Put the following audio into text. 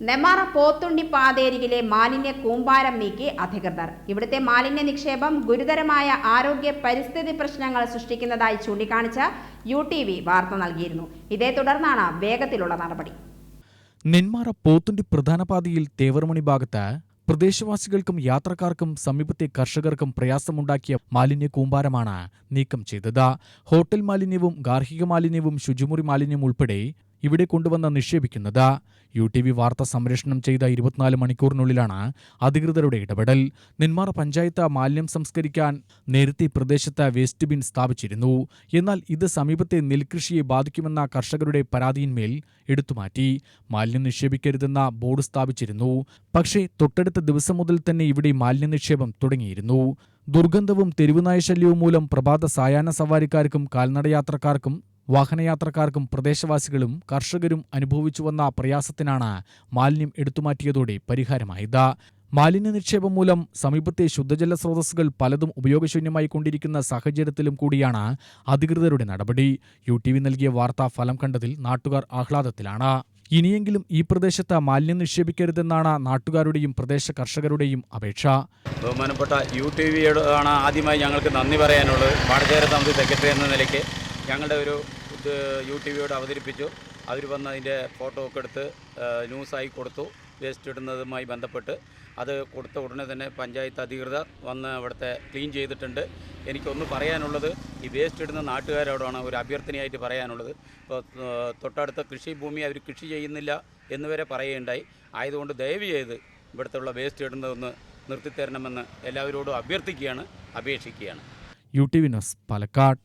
നെമാറ പോത്തുണ്ടി പാതേരിയിലെ മാലിന്യ കൂമ്പാരം നീക്കി അധികൃതർ. ഇവിടുത്തെ മാലിന്യ നിക്ഷേപം ഗുരുതരമായ ആരോഗ്യ പരിസ്ഥിതി പ്രശ്നങ്ങൾ സൃഷ്ടിക്കുന്നതായി ചൂണ്ടിക്കാണിച്ച് യു ടി വി വാർത്ത നൽകിയിരുന്നു. ഇതേ തുടർന്നാണ് വേഗത്തിലുള്ള നടപടി. നെന്മാറ പോത്തുണ്ടി പ്രധാന പാതയിൽ തേവർമണി ഭാഗത്ത് പ്രദേശവാസികൾക്കും യാത്രക്കാർക്കും സമീപത്തെ കർഷകർക്കും പ്രയാസമുണ്ടാക്കിയ മാലിന്യ കൂമ്പാരമാണ് നീക്കം ചെയ്തത്. ഹോട്ടൽ മാലിന്യവും ഗാർഹിക മാലിന്യവും ശുചിമുറി മാലിന്യം ഉൾപ്പെടെ ഇവിടെ കൊണ്ടുവന്ന് നിക്ഷേപിക്കുന്നത്. യു ടി വി വാർത്ത സംപ്രേഷണം ചെയ്ത ഇരുപത്തിനാല് മണിക്കൂറിനുള്ളിലാണ് അധികൃതരുടെ ഇടപെടൽ. നെന്മാറ പഞ്ചായത്ത് മാലിന്യം സംസ്കരിക്കാൻ നേരത്തെ പ്രദേശത്ത് വേസ്റ്റ് ബിൻ സ്ഥാപിച്ചിരുന്നു. എന്നാൽ ഇത് സമീപത്തെ നെൽകൃഷിയെ ബാധിക്കുമെന്ന കർഷകരുടെ പരാതിയിന്മേൽ എടുത്തുമാറ്റി. മാലിന്യം നിക്ഷേപിക്കരുതെന്ന ബോർഡ് സ്ഥാപിച്ചിരുന്നു. പക്ഷേ തൊട്ടടുത്ത ദിവസം മുതൽ തന്നെ ഇവിടെ മാലിന്യ നിക്ഷേപം തുടങ്ങിയിരുന്നു. ദുർഗന്ധവും തെരുവുനായ ശല്യവും മൂലം പ്രഭാത സായാഹ്ന സവാരിക്കാർക്കും കാൽനടയാത്രക്കാർക്കും വാഹനയാത്രക്കാർക്കും പ്രദേശവാസികളും കർഷകരും അനുഭവിച്ചു വന്ന പ്രയാസത്തിനാണ് മാലിന്യം എടുത്തുമാറ്റിയതോടെ പരിഹാരമായത്. മാലിന്യ നിക്ഷേപം മൂലം സമീപത്തെ ശുദ്ധജല സ്രോതസ്സുകൾ പലതും ഉപയോഗശൂന്യമായി കൊണ്ടിരിക്കുന്ന സാഹചര്യത്തിലും കൂടിയാണ് അധികൃതരുടെ നടപടി. യു ടി വി നൽകിയ വാർത്താ ഫലം കണ്ടതിൽ നാട്ടുകാർ ആഹ്ലാദത്തിലാണ്. ഇനിയെങ്കിലും ഈ പ്രദേശത്ത് മാലിന്യം നിക്ഷേപിക്കരുതെന്നാണ് നാട്ടുകാരുടെയും പ്രദേശ കർഷകരുടെയും അപേക്ഷ. ബഹുമാനപ്പെട്ട യു ടി വിയോട് ആണ് ആദ്യമായി ഞങ്ങൾക്ക് നന്ദി പറയാനുള്ളത്. പാടചേര സമിതി സെക്രട്ടറി എന്ന നിലയ്ക്ക് ഞങ്ങളുടെ ഒരു ഇത് യു ടി വിയോട് അവതരിപ്പിച്ചു. അവർ വന്ന് അതിന്റെ ഫോട്ടോ ഒക്കെ എടുത്ത് ന്യൂസായി കൊടുത്തു. വേസ്റ്റ് ഇടുന്നതുമായി ബന്ധപ്പെട്ട്. അത് കൊടുത്ത ഉടനെ തന്നെ പഞ്ചായത്ത് അധികൃതർ വന്ന് അവിടുത്തെ ക്ലീൻ ചെയ്തിട്ടുണ്ട്. എനിക്കൊന്ന് പറയാനുള്ളത് ഈ വേസ്റ്റ് ഇടുന്ന നാട്ടുകാരോടാണ് ഒരു അഭ്യർത്ഥനയായിട്ട് പറയാനുള്ളത്. ഇപ്പോൾ തൊട്ടടുത്ത കൃഷിഭൂമി അവർ കൃഷി ചെയ്യുന്നില്ല എന്നുവരെ പറയുകയുണ്ടായി. ആയതുകൊണ്ട് ദയവ് ചെയ്ത് ഇവിടുത്തുള്ള വേസ്റ്റ് ഇടുന്നതൊന്ന് നിർത്തിത്തരണമെന്ന് എല്ലാവരോടും അഭ്യർത്ഥിക്കുകയാണ് അപേക്ഷിക്കുകയാണ്. U T Vinos Palakkad.